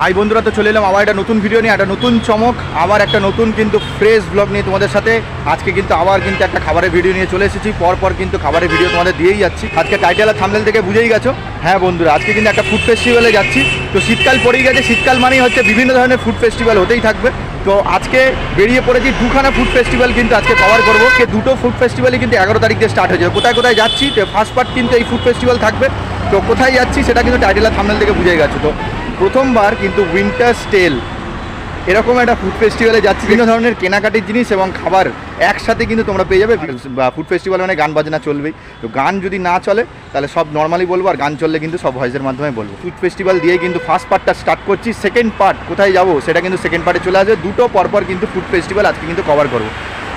High বন্ধুরা, তো চলে এলাম আবার একটা নতুন ভিডিও নিয়ে, একটা নতুন চমক, আবার একটা নতুন কিন্তু ফ্রেশ ব্লগ নিয়ে তোমাদের সাথে। আজকে কিন্তু আবার কিন্তু একটা খাবারের ভিডিও নিয়ে চলে এসেছি পর পর কিন্তু খাবারের ভিডিও তোমাদের দিয়েই যাচ্ছি। আজকে টাইটেল আর থামনেল থেকে বুঝেই গেছো? হ্যাঁ বন্ধুরা, আজকে কিন্তু একটা ফুড ফেস্টিভ্যালে যাচ্ছি। তো শীতকাল পড়েই গেছে, শীতকাল মানেই হচ্ছে বিভিন্ন ধরনের ফুড ফেস্টিভ্যাল হতেই থাকবে। তো আজকে বেরিয়ে পড়েছি, দুখানা ফুড ফেস্টিভ্যাল কিন্তু আজকে কভার করব। আজকে দুটো ফুড ফেস্টিভ্যালই কিন্তু এগারো তারিখ দিয়ে স্টার্ট হয়ে যাবে কোথায় কোথায় যাচ্ছি, তো ফার্স্ট পার্ট কিন্তু এই ফুড ফেস্টিভ্যাল থাকবে। তো কোথায় যাচ্ছি, সেটা কিন্তু টাইটেল আর থামনেল থেকে বুঝে গেছো। তো প্রথমবার কিন্তু উইন্টার স্টেল এরকম একটা ফুড ফেস্টিভ্যালে যাচ্ছি, বিভিন্ন ধরনের কেনাকাটির জিনিস এবং খাবার একসাথে কিন্তু তোমরা পেয়ে যাবে। ফুড ফেস্টিভ্যাল মানে গান বাজনা চলবেই। তো গান যদি না চলে, তাহলে সব নর্মালি বলব, আর গান চললে কিন্তু সব ভয়েসের মাধ্যমে বলব। ফুড ফেস্টিভ্যাল দিয়ে কিন্তু ফার্স্ট পার্টটা স্টার্ট করছি। সেকেন্ড পার্ট কোথায় যাব, সেটা কিন্তু সেকেন্ড পার্টে চলে আসবে। দুটো পরপর কিন্তু ফুড ফেস্টিভ্যাল আজকে কিন্তু কভার করব।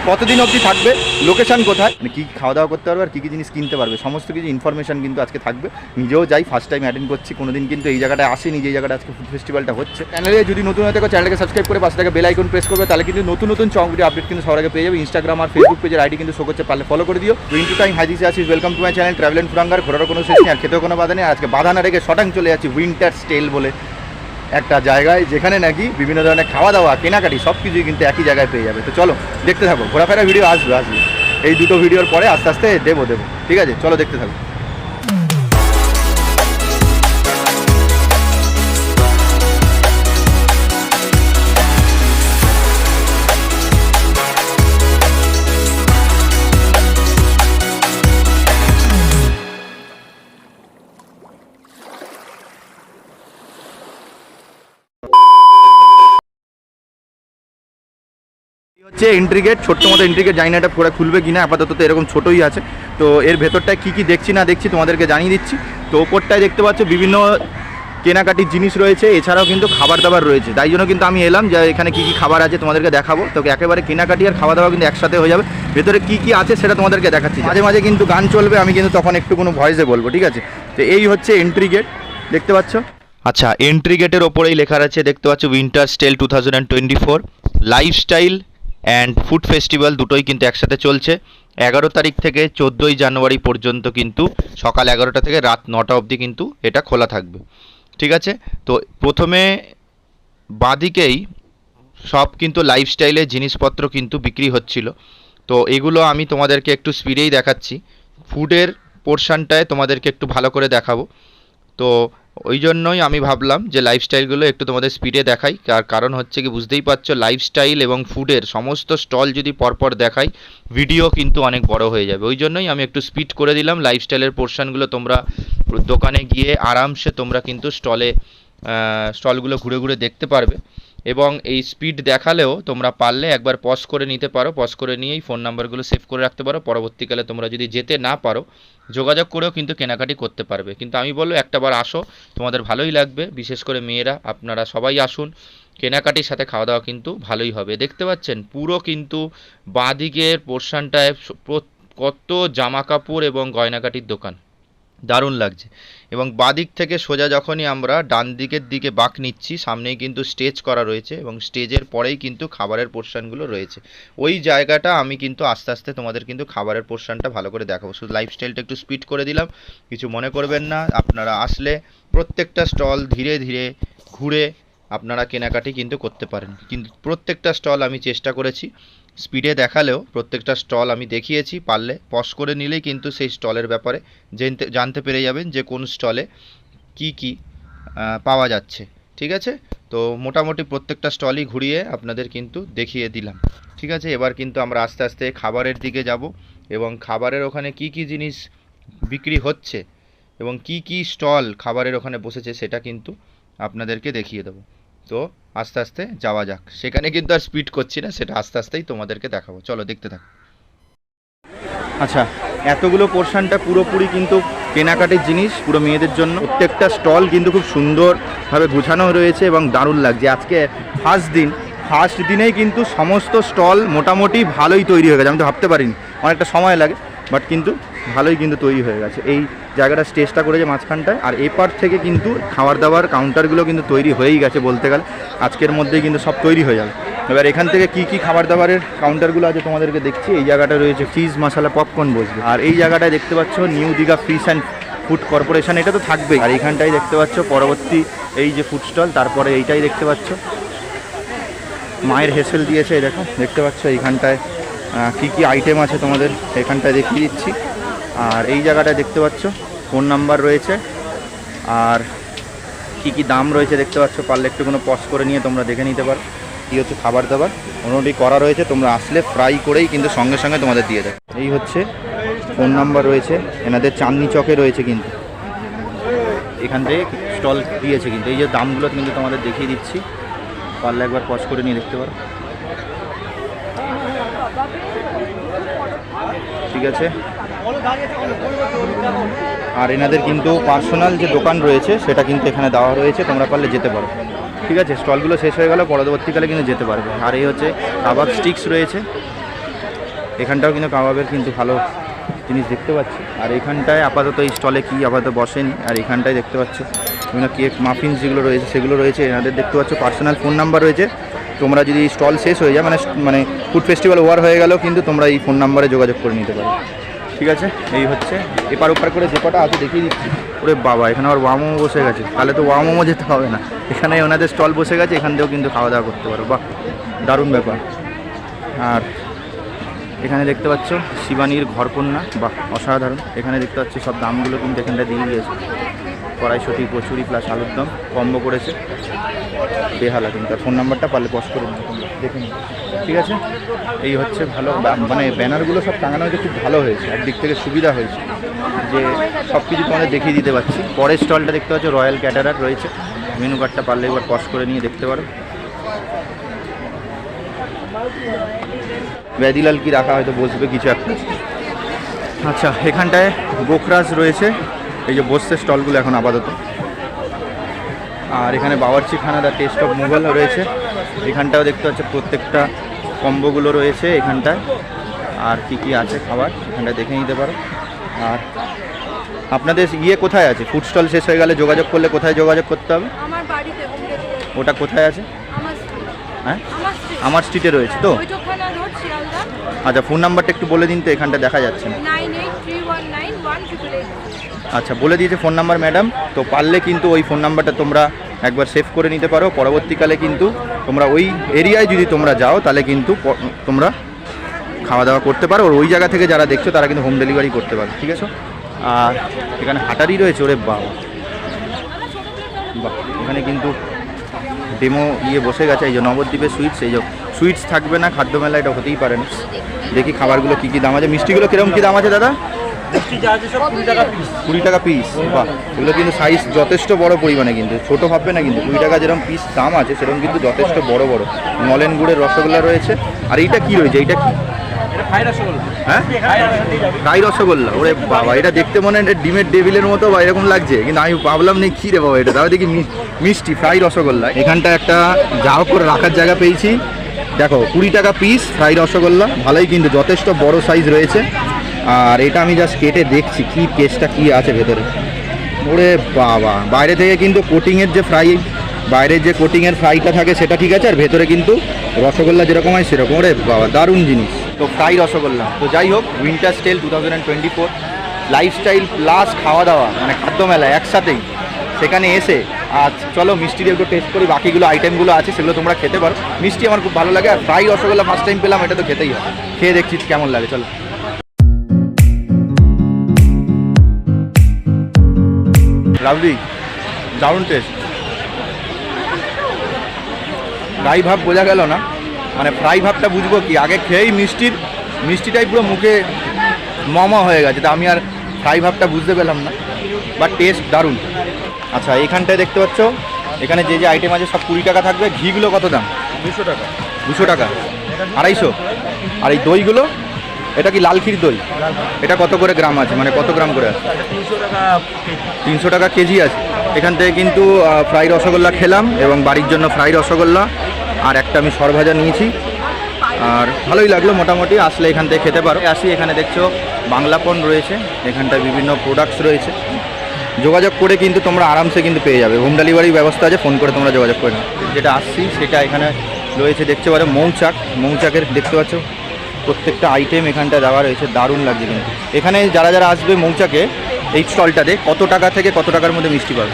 কতদিন অবধি থাকবে? লোকেশন কোথায়? মানে কী খাওয়া দাওয়া করতে পারবে আর কী কী জিনিস কিনতে পারবে? সমস্ত কিছু ইনফরমেশন কিন্তু আজকে থাকবে। নিজেও যাই ফার্স্ট টাইম অ্যাটেন্ড করছি, কোনোদিন কিন্তু এই জায়গাটায় আসেনি, যে জায়গাটা আজকে ফুড ফেস্টিভ্যালটা হচ্ছে। চ্যানেলে যদি নতুন হয়ে থাকো চ্যানেলকে সাবস্ক্রাইব করে পাশে থেকে বেল আইকন প্রেস করবে, তাহলে কিন্তু নতুন নতুন ভিডিও আপডেট কিন্তু সবার আগে পেয়ে যাবে। ইনস্টাগ্রাম আর ফেসবুক পেজের আইডি কিন্তু শো করছে, পারলে ফলো করে দিও। ইন্টু টাইম হাজিসে আসিস welcome to my channel travel and ফুরাঙ্গার ঘোরার কোনো শেষ নেই, আর খেতেও কোনো বাধা নেই। আজকে বাধা না রেখে শটাং চলে যাচ্ছি উইন্টার স্টেল বলে। একটা জায়গায় যেখানে নাকি বিভিন্ন ধরনের খাওয়া দাওয়া, কেনাকাটি সব কিছুই কিন্তু একই জায়গায় পেয়ে যাবে। তো চলো, দেখতে থাকো। ঘোরাফেরা ভিডিও আসবে আসবে। এই দুটো ভিডিওর পরে আস্তে আস্তে দেবো দেবো। ঠিক আছে? চলো দেখতে থাকো। হচ্ছে এন্ট্রি গেট ছোট্ট মতো এন্ট্রি গেট জানি না এটা পুরো খুলবে কিনা, আপাতত তো এরকম ছোটোই আছে। তো এর ভেতরটায় কী কী দেখছি না দেখছি তোমাদেরকে জানিয়ে দিচ্ছি। তো ওপরটায় দেখতে পাচ্ছ বিভিন্ন কেনাকাটির জিনিস রয়েছে, এছাড়াও কিন্তু খাবার দাবার রয়েছে। তাই জন্য কিন্তু আমি এলাম যে এখানে কী কী খাবার আছে তোমাদেরকে দেখাবো। তো একেবারে কেনাকাটি আর খাওয়া দাওয়া কিন্তু একসাথে হয়ে যাবে। ভেতরে কী কী আছে সেটা তোমাদেরকে দেখাচ্ছি। মাঝে মাঝে কিন্তু গান চলবে, আমি কিন্তু তখন একটু কোনো ভয়েসে বলব, ঠিক আছে? তো এই হচ্ছে এন্ট্রি গেট দেখতে পাচ্ছ? আচ্ছা এন্ট্রি গেটের ওপরেই লেখা আছে, দেখতে পাচ্ছ winter stall two thousand twenty four lifestyle and food festival দুটোই কিন্তু একসাথে চলছে। এগারো তারিখ থেকে চোদ্দোই জানুয়ারি পর্যন্ত কিন্তু সকাল এগারোটা থেকে রাত নটা অবধি কিন্তু এটা খোলা থাকবে। ঠিক আছে? তো প্রথমে বাদিকেই সব কিন্তু লাইফস্টাইলের জিনিসপত্র কিন্তু বিক্রি হচ্ছিল। তো এগুলো আমি তোমাদেরকে একটু স্পিডেই দেখাচ্ছি। ফুডের পোর্শনটায় তোমাদেরকে একটু ভালো করে দেখাবো। তো ওই জন্যই আমি ভাবলাম যে লাইফস্টাইলগুলো একটু তোমাদের স্পিডে দেখাই। তার কারণ হচ্ছে কি বুঝতেই পারছ লাইফস্টাইল এবং ফুডের সমস্ত স্টল যদি পরপর দেখাই ভিডিও কিন্তু অনেক বড় হয়ে যাবে। ওই জন্যই আমি একটু স্পিড করে দিলাম লাইফস্টাইলের পোর্শনগুলো তোমরা দোকানে গিয়ে আরামসে তোমরা কিন্তু স্টলে স্টলগুলো ঘুরে ঘুরে দেখতে পারবে। এবং এই স্পিড দেখালেও তোমরা পারলে একবার পজ করে নিতে পারো পজ করে নিয়েই ফোন নাম্বারগুলো সেভ করে রাখতে পারো। পরবর্তীকালে তোমরা যদি যেতে না পারো, যোগাযোগ করেও কিন্তু কেনাকাটি করতে পারবে। কিন্তু আমি বলব একটাবার আসো, তোমাদের ভালোই লাগবে। বিশেষ করে মেয়েরা, আপনারা সবাই আসুন। কেনাকাটির সাথে খাওয়া দাওয়া কিন্তু ভালোই হবে। দেখতে পাচ্ছেন, পুরো কিন্তু বাঁদিকের পোর্শনটায় কত জামা কাপড় এবং গয়নাকাটির দোকান। দারুণ লাগছে। এবং বাদিক থেকে সোজা যখনই আমরা ডান দিকের দিকে বাঁক নিচ্ছি, সামনেই কিন্তু স্টেজ করা রয়েছে এবং স্টেজের পরেই কিন্তু খাবারের পোর্শনগুলো রয়েছে। ওই জায়গাটা আমি কিন্তু আস্তে আস্তে তোমাদের কিন্তু খাবারের পোর্শনটা ভালো করে দেখাবো। শুধু লাইফস্টাইলটা একটু স্পিড করে দিলাম, কিছু মনে করবেন না। আপনারা আসলে প্রত্যেকটা স্টল ধীরে ধীরে ঘুরে আপনারা কেনাকাটি কিন্তু করতে পারেন। কিন্তু প্রত্যেকটা স্টল আমি চেষ্টা করেছি। স্পিডে দেখালেও প্রত্যেকটা স্টল আমি দেখিয়েছি, পারলে পজ করে নিলেই কিন্তু সেই স্টলের ব্যাপারে জানতে জানতে পেরে যাবেন যে কোন স্টলে কি কি পাওয়া যাচ্ছে, ঠিক আছে? তো মোটামুটি প্রত্যেকটা স্টলই ঘুরিয়ে আপনাদের কিন্তু দেখিয়ে দিলাম, ঠিক আছে? এবার কিন্তু আমরা আস্তে আস্তে খাবারের দিকে যাব এবং খাবারের ওখানে কি কি জিনিস বিক্রি হচ্ছে এবং কি কি স্টল খাবারের ওখানে বসেছে সেটা কিন্তু আপনাদেরকে দেখিয়ে দেবো। তো আস্তে আস্তে যাওয়া যাক। সেখানে কিন্তু আর স্পিড করছি না, সেটা আস্তে আস্তেই তোমাদেরকে দেখাবো। চলো, দেখতে থাকো। আচ্ছা এতগুলো পোর্শনটা পুরোপুরি কিন্তু কেনাকাটির জিনিস, পুরো মেয়েদের জন্য। প্রত্যেকটা স্টল কিন্তু খুব সুন্দরভাবে গুছানো রয়েছে এবং দারুণ লাগছে। আজকে ফার্স্ট দিন। ফার্স্ট দিনেই কিন্তু সমস্ত স্টল মোটামুটি ভালোই তৈরি হয়ে গেছে। আমি তো ভাবতে পারিনি, অনেকটা সময় লাগে বাট কিন্তু ভালোই কিন্তু তৈরি হয়ে গেছে। এই জায়গাটা স্টেজটা করেছে মাঝখানটায়, আর এপার থেকে কিন্তু খাবার দাবার কাউন্টারগুলো কিন্তু তৈরি হয়েই গেছে বলতে গেলে। আজকের মধ্যেই কিন্তু সব তৈরি হয়ে যাবে। এবার এখান থেকে কি কি খাবার দাবারের কাউন্টারগুলো আছে তোমাদেরকে দেখছি। এই জায়গাটা রয়েছে ফিজ মশলা পপকর্ন বসবে। আর এই জায়গাটায় দেখতে পাচ্ছ new Digha fish and food corporation এটা তো থাকবেই। আর এইখানটাই দেখতে পাচ্ছ পরবর্তী এই যে ফুড স্টল তারপরে এইটাই দেখতে পাচ্ছ। মায়ের হেসেল দিয়েছে দেখো, দেখতে পাচ্ছ এইখানটায় কি কি আইটেম আছে তোমাদের? এখানটায় দেখিয়ে দিচ্ছি। আর এই জায়গাটায় দেখতে পাচ্ছ, ফোন নাম্বার রয়েছে। আর কি কি দাম রয়েছে দেখতে পাচ্ছ, পারলে একটু কোনো পজ করে নিয়ে তোমরা দেখে নিতে পারো। কী হচ্ছে খাবার দাবার, মোটামুটি করা রয়েছে, তোমরা আসলে ফ্রাই করেই কিন্তু সঙ্গে সঙ্গে তোমাদের দিয়ে দেয় এই হচ্ছে ফোন নাম্বার রয়েছে, এনাদের চাঁদনি চকে রয়েছে কিন্তু। এখান থেকে স্টল দিয়েছে কিন্তু, এই যে দামগুলো কিন্তু তোমাদের দেখিয়ে দিচ্ছি। পারলে একবার পজ করে নিয়ে দেখতে পারো। ঠিক আছে? আর এনাদের কিন্তু পার্সোনাল যে দোকান রয়েছে, সেটা কিন্তু এখানে দেওয়া রয়েছে, তোমরা পারলে যেতে পারো। ঠিক আছে, স্টলগুলো শেষ হয়ে গেলে, পরবর্তীকালে কিন্তু যেতে পারবে। আর এই হচ্ছে কাবাব স্টিক্স রয়েছে। এখানটাও কিন্তু কাবাবের কিন্তু ভালো জিনিস দেখতে পাচ্ছি। আর এখানটায় আপাতত এই স্টলে কি আপাতত বসেনি, আর এখানটায় দেখতে পাচ্ছ, বিভিন্ন কেক মাফিন যেগুলো রয়েছে, সেগুলো রয়েছে, এনাদের দেখতে পাচ্ছ পার্সোনাল ফোন নাম্বার রয়েছে। তোমরা যদি স্টল শেষ হয়ে যায় মানে মানে ফুড ফেস্টিভ্যাল ওয়ার হয়ে গেলেও কিন্তু তোমরা এই ফোন নাম্বারে যোগাযোগ করে নিতে পারো। ঠিক আছে? এই হচ্ছে। এপার ওপার করে যে কটা আছে দেখিয়ে দিচ্ছি। ওরে বাবা, এখানে আবার ওয়ামোমো বসে গেছে। তাহলে তো ওয়ামোমো যেতে হবে না। এখানে ওনাদের স্টল বসে গেছে, এখান থেকেও কিন্তু খাওয়া দাওয়া করতে পারো। বাহ, দারুণ ব্যাপার। আর এখানে দেখতে পাচ্ছ শিবানীর ঘরকন্যা। বাহ, অসাধারণ। এখানে দেখতে পাচ্ছি সব দামগুলো কিন্তু এখানটা দিয়ে দিয়েছে। কড়াইশুটি কচুরি প্লাস আলুর দম, কম্বো করেছে। বেহালা কিন্তু। ফোন নাম্বারটা পারলে পজ করে দেখে নিও ঠিক আছে? এই হচ্ছে ভালো মানে ব্যানারগুলো সব টাঙানো হয়েছে, খুব ভালো হয়েছে। একদিক থেকে সুবিধা হয়েছে যে সব কিছু তোমাদের দেখিয়ে দিতে পারছি। পরের স্টলটা দেখতে পাচ্ছ রয়্যাল ক্যাটারার রয়েছে। মেনু কার্ডটা পারলে একবার পজ করে নিয়ে দেখতে পারো। ব্যাদিলাল কি রাখা হয়তো বসবে কিছু একটা। আচ্ছা এখানটায় গোখরাজ রয়েছে। এই যে বসছে স্টলগুলো এখন আপাতত। আর এখানে বাওয়ার্চি খানাদা টেস্ট অফ মোবাইল রয়েছে। এখানটাও দেখতে পাচ্ছ প্রত্যেকটা কম্বোগুলো রয়েছে এখানটায়। আর কি কি আছে খাবার এখানটা দেখে নিতে পারো। আর আপনাদের ইয়ে কোথায় আছে? ফুড স্টল শেষ হয়ে গেলে যোগাযোগ করলে কোথায় যোগাযোগ করতে হবে। ওটা কোথায় আছে? হ্যাঁ? আমার স্ট্রিটে রয়েছে তো? আচ্ছা ফোন নাম্বারটা একটু বলে দিন তো এখানটা দেখা যাচ্ছে না। আচ্ছা বলে দিয়েছে ফোন নাম্বার ম্যাডাম। তো পারলে কিন্তু ওই ফোন নাম্বারটা তোমরা একবার সেভ করে নিতে পারো। পরবর্তীকালে কিন্তু তোমরা ওই এরিয়ায় যদি তোমরা যাও, তাহলে কিন্তু তোমরা খাওয়া দাওয়া করতে পারো। ওই জায়গা থেকে যারা দেখছ, তারা কিন্তু হোম ডেলিভারি করতে পারো, ঠিক আছে? আর এখানে হাটারি রয়েছে, ওরে বাবা। এখানে কিন্তু ডেমো ইয়ে বসে গেছে, এই যে নবদ্বীপের সুইটস এই যে সুইটস থাকবে না খাদ্য মেলা এটা হতেই পারে না। দেখি খাবারগুলো কী কী দাম আছে। মিষ্টিগুলো কীরকম কী দাম আছে দাদা? কুড়ি টাকা পিস কুড়ি টাকা পিস বাহ। এগুলো কিন্তু সাইজ যথেষ্ট বড় পরিমাণে কিন্তু। ছোট ভাববে না কিন্তু। কুড়ি টাকা যেরকম পিস দাম আছে সেরকম কিন্তু যথেষ্ট বড় বড়। নলেন গুড়ের রসগোল্লা রয়েছে। আর এইটা কি রয়েছে? এইটা কি? রসগোল্লা। হ্যাঁ? রসগোল্লা। ওরে বাবা এটা দেখতে মনে হয় ডিমের টেবিলের মতো বা এরকম লাগছে। কিন্তু আমি ভাবলাম নেই কী রে বাবা এটা? তাহলে দেখি মিষ্টি ফ্রাই রসগোল্লা। এখানটা একটা যা হোক করে রাখার জায়গা পেয়েছি। দেখো কুড়ি টাকা পিস ফ্রাই রসগোল্লা। ভালোই কিন্তু যথেষ্ট বড় সাইজ রয়েছে। আর এটা আমি জাস্ট কেটে দেখছি, কি টেস্টটা কি আছে ভেতরে। ওরে বাবা, বাইরে থেকে কিন্তু কোটিংয়ের যে ফ্রাই বাইরের যে কোটিংয়ের ফ্রাইটা থাকে সেটা ঠিক আছে, আর ভেতরে কিন্তু রসগোল্লা যেরকম হয় সেরকম। ওরে বাবা, দারুণ জিনিস। তো ফ্রাই রসগোল্লা। তো যাই হোক winter stall two thousand twenty four lifestyle plus খাওয়া দাওয়া মানে খাদ্য মেলা একসাথেই। সেখানে এসে আর চলো মিষ্টি দিয়ে একটু টেস্ট করি, বাকিগুলো আইটেমগুলো আছে, সেগুলো তোমরা খেতে পারো। মিষ্টি আমার খুব ভালো লাগে, আর ফ্রাই রসগোল্লা ফার্স্ট টাইম পেলাম, এটা তো খেতেই হবে। খেয়ে দেখছি কেমন লাগে, চলো। লাভলি দারুণ টেস্ট ফ্রাই ভাব বোঝা গেল না। মানে ফ্রাই ভাবটা বুঝব কি? আগে খেয়েই মিষ্টির মিষ্টিটাই পুরো মুখে মমা হয়ে গেছে। তা আমি আর ফ্রাই ভাবটা বুঝতে পেলাম না। বা টেস্ট দারুণ। আচ্ছা এখানটায় দেখতে পাচ্ছ এখানে যে যে আইটেম আছে সব কুড়ি টাকা থাকবে। ঘিগুলো কত দাম? দুশো টাকা। দুশো টাকা। আড়াইশো। আর এই দইগুলো? এটা কি লাল ক্ষীর দই। এটা কত করে গ্রাম আছে? মানে কত গ্রাম করে আছে? তিনশো টাকা কেজি। তিনশো টাকা কেজি আছে। এখান থেকে কিন্তু ফ্রাই রসগোল্লা খেলাম এবং বাড়ির জন্য ফ্রাই রসগোল্লা আর একটা আমি সরভাজা নিয়েছি। আর ভালোই লাগল মোটামুটি আসলে এখান থেকে খেতে পারো। আসি এখানে দেখছ বাংলাপন রয়েছে। এখানটায় বিভিন্ন প্রোডাক্টস রয়েছে। যোগাযোগ করে কিন্তু তোমরা আরামসে কিন্তু পেয়ে যাবে। হোম ডেলিভারির ব্যবস্থা আছে ফোন করে তোমরা যোগাযোগ করে যেটা আসছি সেটা এখানে রয়েছে দেখতে পারো মৌচাক। মৌচাকের দেখতে পাচ্ছ প্রত্যেকটা আইটেম এখানটা দেওয়া রয়েছে দারুণ লাগছে কিন্তু। এখানে যারা যারা আসবে মৌচাকে এই স্টলটাতে কত টাকা থেকে কত টাকার মধ্যে মিষ্টি পাবে?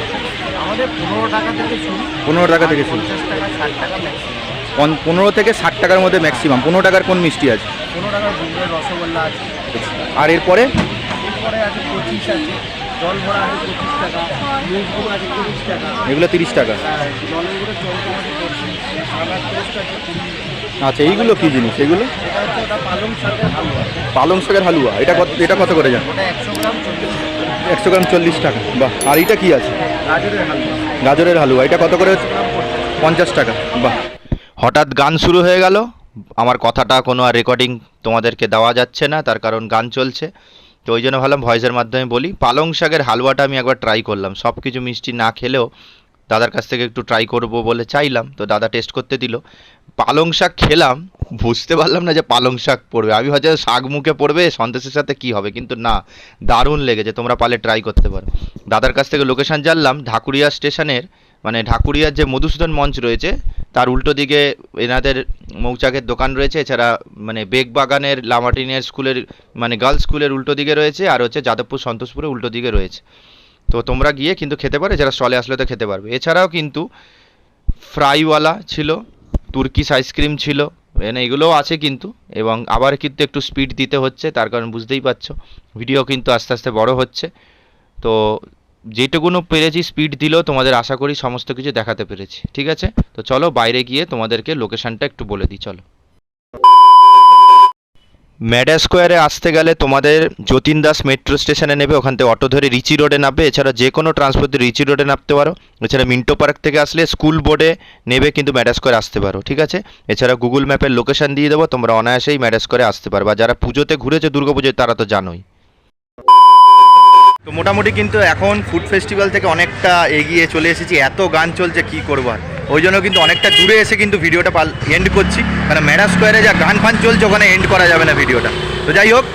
পনেরো টাকা থেকে শুরু। পনেরো থেকে ষাট টাকার মধ্যে ম্যাক্সিমাম পনেরো টাকার কোন মিষ্টি আছে? আর এরপরে? এগুলো তিরিশ টাকা। আচ্ছা এইগুলো কি জিনিস? এগুলো? পালং শাকের হালুয়া। এটা কত এটা কত করে যান একশো গ্রাম চল্লিশ টাকা। বাহ, আর এটা কি আছে? গাজরের হালুয়া। এটা কত করে? পঞ্চাশ টাকা। বাহ। হঠাৎ গান শুরু হয়ে গেল। আমার কথাটা কোনো আর রেকর্ডিং তোমাদেরকে দেওয়া যাচ্ছে না, তার কারণ গান চলছে। তো ওই জন্য ভাবলাম ভয়েসের মাধ্যমে বলি, পালং শাকের হালুয়াটা আমি একবার ট্রাই করলাম। সব কিছু মিষ্টি না খেলেও দাদার কাছ থেকে একটু ট্রাই করব বলে চাইলাম। তো দাদা টেস্ট করতে দিল। পালং শাক খেলাম, বুঝতে পারলাম না যে পালং শাক পড়বে। আমি হয়তো শাক মুখে পড়বে, সন্দেশের সাথে কি হবে? কিন্তু না, দারুণ লেগেছে, তোমরা পালে ট্রাই করতে পারো। দাদার কাছ থেকে লোকেশান জানলাম, ঢাকুরিয়া স্টেশনের মানে ঢাকুরিয়ার যে মধুসূদন মঞ্চ রয়েছে, তার উল্টো দিকে এনাদের মৌচাকের দোকান রয়েছে, এছাড়া মানে বেগবাগানের, লামাটিনের স্কুলের মানে গার্লস স্কুলের উল্টো দিকে রয়েছে, আর হচ্ছে যাদবপুর সন্তোষপুরের উল্টো দিকে রয়েছে। তো তোমরা গিয়ে কিন্তু খেতে পারো, যারা স্টলে আসলে তো খেতে পারবে। এছাড়াও কিন্তু ফ্রাইওয়ালা ছিল তুর্কিশ আইসক্রিম ছিল। মানে এগুলোও আছে কিন্তু, এবং আবার কিন্তু একটু স্পিড দিতে হচ্ছে, তার কারণ বুঝতেই পারছ ভিডিও কিন্তু আস্তে আস্তে বড় হচ্ছে। তো যেটুকুনো পেরেছি স্পিড দিলেও তোমাদের আশা করি সমস্ত কিছু দেখাতে পেরেছি, ঠিক আছে? তো চলো বাইরে গিয়ে তোমাদেরকে লোকেশানটা একটু বলে দিই, চলো। ম্যাডা স্কোয়ারে আসতে গেলে তোমাদের যতীন দাস মেট্রো স্টেশনে নেবে, ওখান থেকে অটো ধরে রিচি রোডে নামবে। এছাড়া যে কোনো ট্রান্সপোর্ট রিচি রোডে নামতে পারো। এছাড়া মিন্টো পার্ক থেকে আসলে স্কুল বোর্ডে নেবে, কিন্তু ম্যাডা স্কোয়ারে আসতে পারো, ঠিক আছে? এছাড়া গুগল ম্যাপের লোকেশান দিয়ে দেবো, তোমরা অনায়াসেই ম্যাডা স্কোয়ারে আসতে পারো বা যারা পুজোতে ঘুরেছে, দুর্গা পুজোয়, তারা তো জানোই। তো মোটামুটি কিন্তু এখন ফুড ফেস্টিভ্যাল থেকে অনেকটা এগিয়ে চলে এসেছি। এত গান চলছে, কি করব আর? ওই জন্য কিন্তু অনেকটা দূরে এসে কিন্তু ভিডিওটা পাল এন্ড করছি। কারণ ম্যাডা স্কোয়ারে যা গান ফান চলছে, ওখানে এন্ড করা যাবে না ভিডিওটা। তো যাই হোক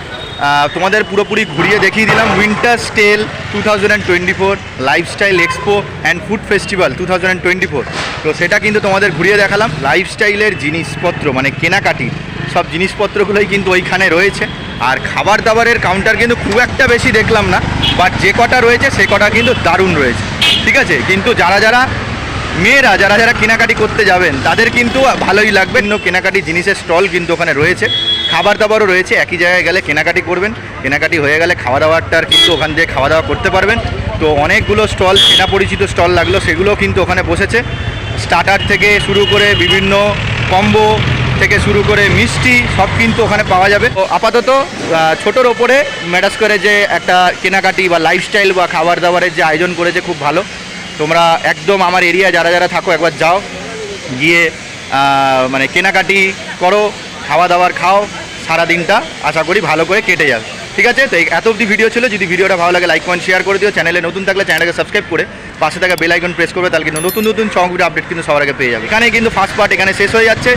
তোমাদের পুরোপুরি ঘুরিয়ে দেখিয়ে দিলাম winter stall two thousand and twenty four lifestyle expo and food festival two thousand twenty four তো সেটা কিন্তু তোমাদের ঘুরিয়ে দেখালাম। লাইফস্টাইলের জিনিসপত্র মানে কেনাকাটি, সব জিনিসপত্রগুলোই কিন্তু ওইখানে রয়েছে। আর খাবার দাবারের কাউন্টার কিন্তু খুব একটা বেশি দেখলাম না বাট যে কটা রয়েছে সে কটা কিন্তু দারুণ রয়েছে, ঠিক আছে? কিন্তু যারা যারা মেয়েরা, যারা যারা কেনাকাটি করতে যাবেন, তাদের কিন্তু ভালোই লাগবে। বিভিন্ন কেনাকাটি জিনিসের স্টল কিন্তু ওখানে রয়েছে। খাবার দাবারও রয়েছে, একই জায়গায় গেলে কেনাকাটি করবেন। কেনাকাটি হয়ে গেলে খাওয়া দাওয়াটার কিন্তু ওখান থেকে খাওয়া দাওয়া করতে পারবেন। তো অনেকগুলো স্টল চেনা পরিচিত স্টল লাগল সেগুলো কিন্তু ওখানে বসেছে। স্টার্টার থেকে শুরু করে বিভিন্ন কম্বো থেকে শুরু করে মিষ্টি সব কিন্তু ওখানে পাওয়া যাবে। তো আপাতত ছোটোর ওপরে ম্যাডাস করে যে একটা কেনাকাটি বা লাইফস্টাইল বা খাবার দাবারের যে আয়োজন করেছে খুব ভালো। তোমরা একদম আমার এরিয়া যারা যারা থাকো একবার যাও, গিয়ে মানে কেনাকাটি করো, খাওয়া দাওয়ার খাও সারা দিনটা আশা করি ভালো করে কেটে যাবে। ঠিক আছে? তো এত অবধি ভিডিও ছিল। যদি ভিডিওটা ভালো লাগে লাইক কমেন্ট শেয়ার করে দিও। চ্যানেলে নতুন থাকলে চ্যানেলকে সাবস্ক্রাইব করে পাশে থাকা বেল আইকন প্রেস করবে, তাহলে কিন্তু নতুন নতুন চমক ভিডিও আপডেট কিন্তু সবার আগে পেয়ে যাবে। এখানে কিন্তু ফার্স্ট পার্ট এখানে শেষ হয়ে যাচ্ছে।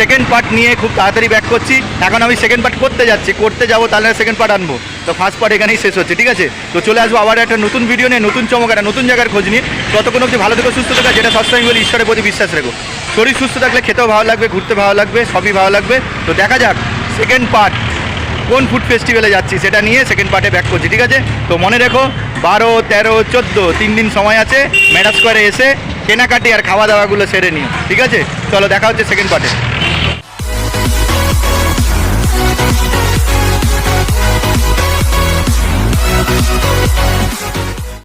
সেকেন্ড পার্ট নিয়ে খুব তাড়াতাড়ি ব্যাক করছি। এখন আমি সেকেন্ড পার্ট করতে যাচ্ছি। করতে যাব, তাহলে সেকেন্ড পার্ট আনব। তো ফার্স্ট পার্ট এখানেই শেষ হচ্ছে, ঠিক আছে? তো চলে আসব আবার একটা নতুন ভিডিও নিয়ে, নতুন চমক একটা নতুন জায়গার খোঁজ নিয়ে। ততক্ষণ অবধি ভালো থেকো, সুস্থ থাকা যেটা সবসময় বলি, ঈশ্বরের প্রতি বিশ্বাস রেখো। শরীর সুস্থ থাকলে খেতেও ভালো লাগবে, ঘুরতে ভালো লাগবে, সবই ভালো লাগবে। তো দেখা যাক সেকেন্ড পার্ট কোন ফুড ফেস্টিভ্যালে যাচ্ছি, সেটা নিয়ে সেকেন্ড পার্টে ব্যাক করছি, ঠিক আছে? তো মনে রেখো, বারো, তেরো, চোদ্দ, তিন দিন সময় আছে ম্যাডাস করে এসে কেনাকাটি আর খাওয়া দাওয়াগুলো সেরে নিও। ঠিক আছে? চলো দেখা হচ্ছে সেকেন্ড পার্টে